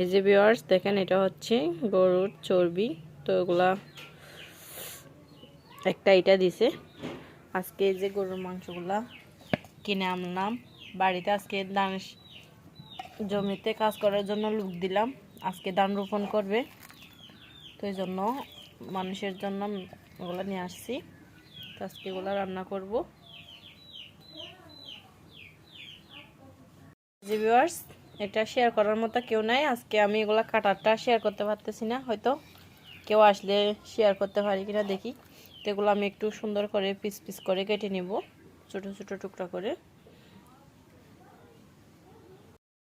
এই যে ভিউয়ার্স দেখেন এটা হচ্ছে গরুর চর্বি। তো এগুলা একটা এটা দিছে। আজকে এই যে গরুর মাংসগুলা কিনে আনলাম। বাড়িতে আজকে ধান জমিতে কাজ করার জন্য লুক দিলাম। আজকে ধান রোপণ করবে। তো এই জন্য মানুষের জন্য ওগুলো নিয়ে আসছি। তো আজকে এগুলো রান্না করব। জি ভিউয়ার্স এটা শেয়ার করার মতো কেউ নাই। আজকে আমি এগুলো কাটারটা শেয়ার করতে পারতেছি না, হয়তো কেউ আসলে শেয়ার করতে পারি কিনা দেখি। তো এগুলো আমি একটু সুন্দর করে পিস পিস করে কেটে নিব, ছোট ছোট টুকরা করে।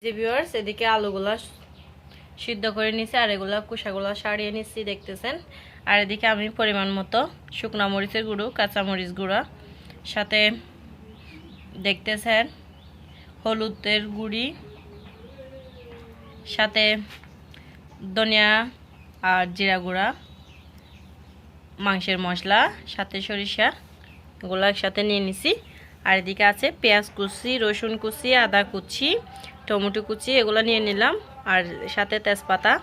যে ভিউয়ার্স এদিকে আলুগুলা সিদ্ধ করে নিছি আর এগুলা কুসাগুলা সারিয়ে নিচ্ছি, দেখতেছেন। আর এদিকে আমি পরিমাণ মতো শুকনা মরিচের গুঁড়ো, কাঁচা মরিচ গুঁড়া, সাথে দেখতেছেন হলুদের গুঁড়ি সাথে ধনিয়া আর জিরা গুঁড়া, মাংসের মশলা, সাথে সরিষা, এগুলো একসাথে নিয়ে নিছি। আর এদিকে আছে পেঁয়াজ কুচি, রসুন কুচি, আদা কুচি, টমেটো কুচি, এগুলো নিয়ে নিলাম। আর সাথে তেজপাতা,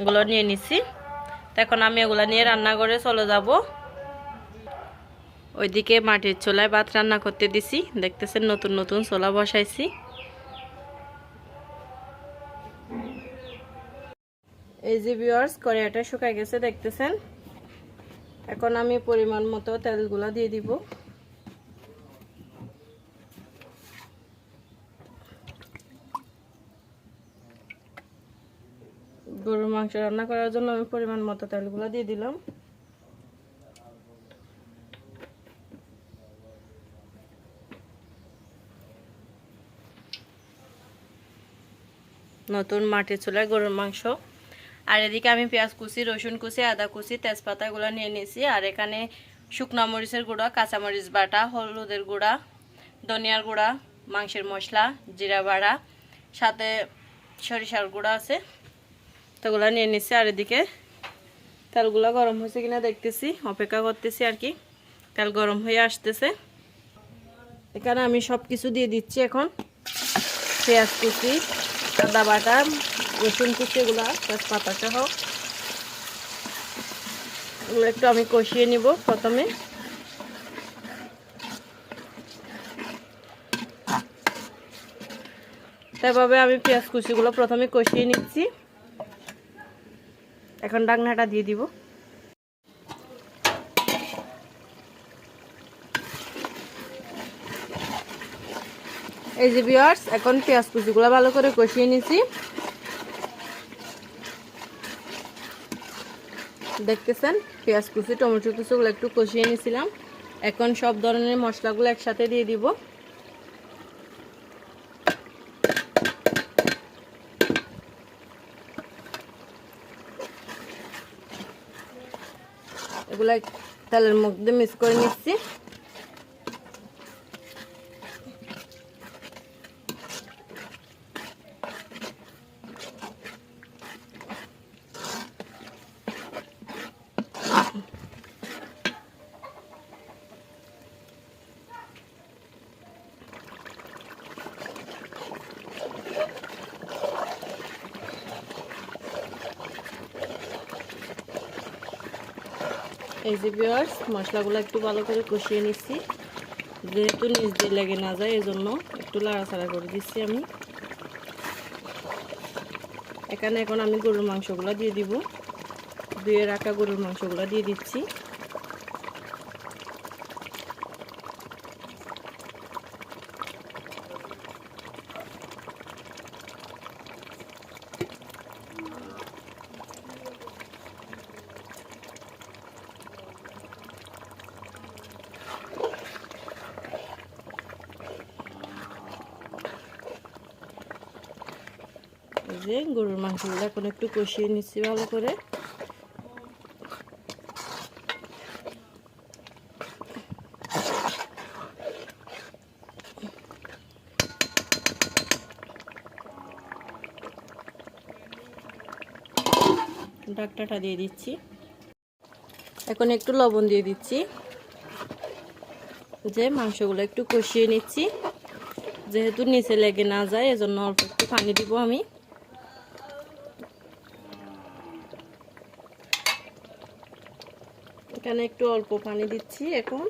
এগুলো নিয়ে নিছি। এখন আমি এগুলো নিয়ে রান্না করে চলে যাব। ওইদিকে মাটির চোলায় ভাত রান্না করতে দিছি। দেখতেছেন নতুন নতুন চোলা বসাইছি। এই যে ভিউয়ার্স কড়াইটা শুকাই গেছে, দেখতেছেন? এখন আমি পরিমাণ মতো তেলগুলা দিয়ে দিব। গরুর মাংস রান্না করার জন্য আমি পরিমাণ মতো তেলগুলো দিয়ে দিলাম। নতুন মাটির চুলায় গরুর মাংস। আর এদিকে আমি পেঁয়াজ কুচি, রসুন কুচি, আদা কুচি তেজপাতা এগুলো নিয়ে নিয়েছি। আর এখানে শুকনা মরিচের গুঁড়া কাঁচামরিচ বাটা, হলুদের গুঁড়া, ধনিয়ার গুঁড়া, মাংসের মশলা, জিরা বাড়া, সাথে সরিষার গুঁড়া আছে তোগুলো নিয়ে নিচ্ছি আর এদিকে তেলগুলো গরম হয়েছে কিনা দেখতেছি, অপেক্ষা করতেছি আর কি। তেল গরম হয়ে আসতেছে। এখানে আমি সব কিছু দিয়ে দিচ্ছি এখন। পেঁয়াজ কুচি, আদা বাটা রসুন কুচি এগুলা তেজপাতা সহ এগুলো একটু আমি কষিয়ে নিব প্রথমে। তাইভাবে আমি পেঁয়াজ কুচিগুলো প্রথমে কষিয়ে নিচ্ছি। এখন ডাকনাটা দিয়ে দিব। এই যে বিয়ার্স এখন পেঁয়াজ কুচিগুলো ভালো করে কষিয়ে নিছি দেখতেছেন? পেঁয়াজ কুচি, টমেটো কুচিগুলো একটু কষিয়ে নিয়েছিলাম। এখন সব ধরনের মশলাগুলো একসাথে দিয়ে দিব। এগুলো তেলের মধ্যে মিক্স করে নিচ্ছি। এই যে বিয়ার্স মশলাগুলো একটু ভালো করে কষিয়ে নিচ্ছি। যেহেতু নিচ দিয়ে লেগে না যায় এই জন্য একটু লাড়াচাড়া করে দিচ্ছি আমি। এখানে এখন আমি গরুর মাংসগুলো দিয়ে দিব। দুয়ে রাখা গরুর মাংসগুলো দিয়ে দিচ্ছি। যে গরুর মাংসগুলো এখন একটু কষিয়ে নিচ্ছি ভালো করে। ডাকটাটা দিয়ে দিচ্ছি। এখন একটু লবণ দিয়ে দিচ্ছি। যে মাংসগুলো একটু কষিয়ে নিচ্ছি। যেহেতু নিচে লেগে না যায়, এজন্য অল্প একটু পানি দিব আমি। এখানে একটু অল্প পানি দিচ্ছি এখন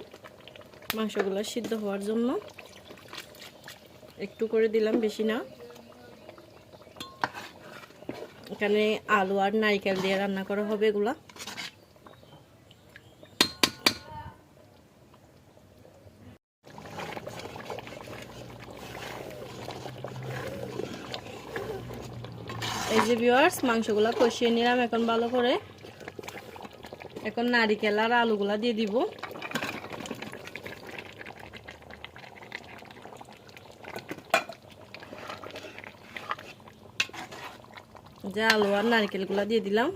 মাংসগুলো সিদ্ধ হওয়ার জন্য। একটু করে দিলাম, বেশি না। এখানে আলু আর নারকেল দিয়ে রান্না করা হবে এগুলা। এই যে ভিউয়ার্স মাংসগুলা কষিয়ে নিলাম এখন ভালো করে। এখন নারিকেল আর আলুগুলা দিয়ে দিব। যে আলু আর নারিকেলগুলা দিয়ে দিলাম।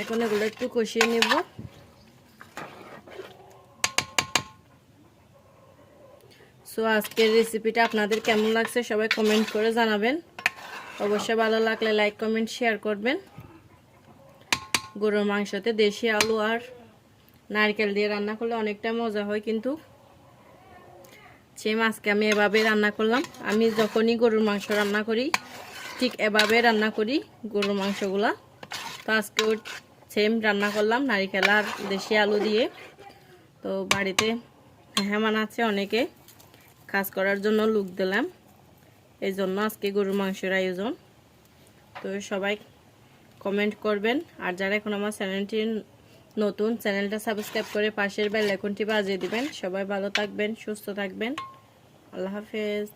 এখন এগুলো একটু কষিয়ে নেব। সো আজকের রেসিপিটা আপনাদের কেমন লাগছে সবাই কমেন্ট করে জানাবেন। অবশ্যই ভালো লাগলে লাইক কমেন্ট শেয়ার করবেন। গরুর মাংসতে দেশি আলু আর নারকেল দিয়ে রান্না করলে অনেকটা মজা হয় কিন্তু। সেম আজকে আমি এভাবে রান্না করলাম। আমি যখনই গরুর মাংস রান্না করি, ঠিক এভাবে রান্না করি গরুর মাংসগুলা। তো আজকেও সেম রান্না করলাম নারিকেল আর দেশি আলু দিয়ে। তো বাড়িতে মেহমান আছে অনেকে, কাজ করার জন্য লুক দিলাম। এই জন্য আজকে গরুর মাংসের আয়োজন। তো সবাই কমেন্ট করবেন। আর যারা এখন আমার চ্যানেলটি নতুন, চ্যানেলটা সাবস্ক্রাইব করে পাশের বেল আইকনটি বাজিয়ে দিবেন। সবাই ভালো থাকবেন, সুস্থ থাকবেন। আল্লাহ হাফেজ।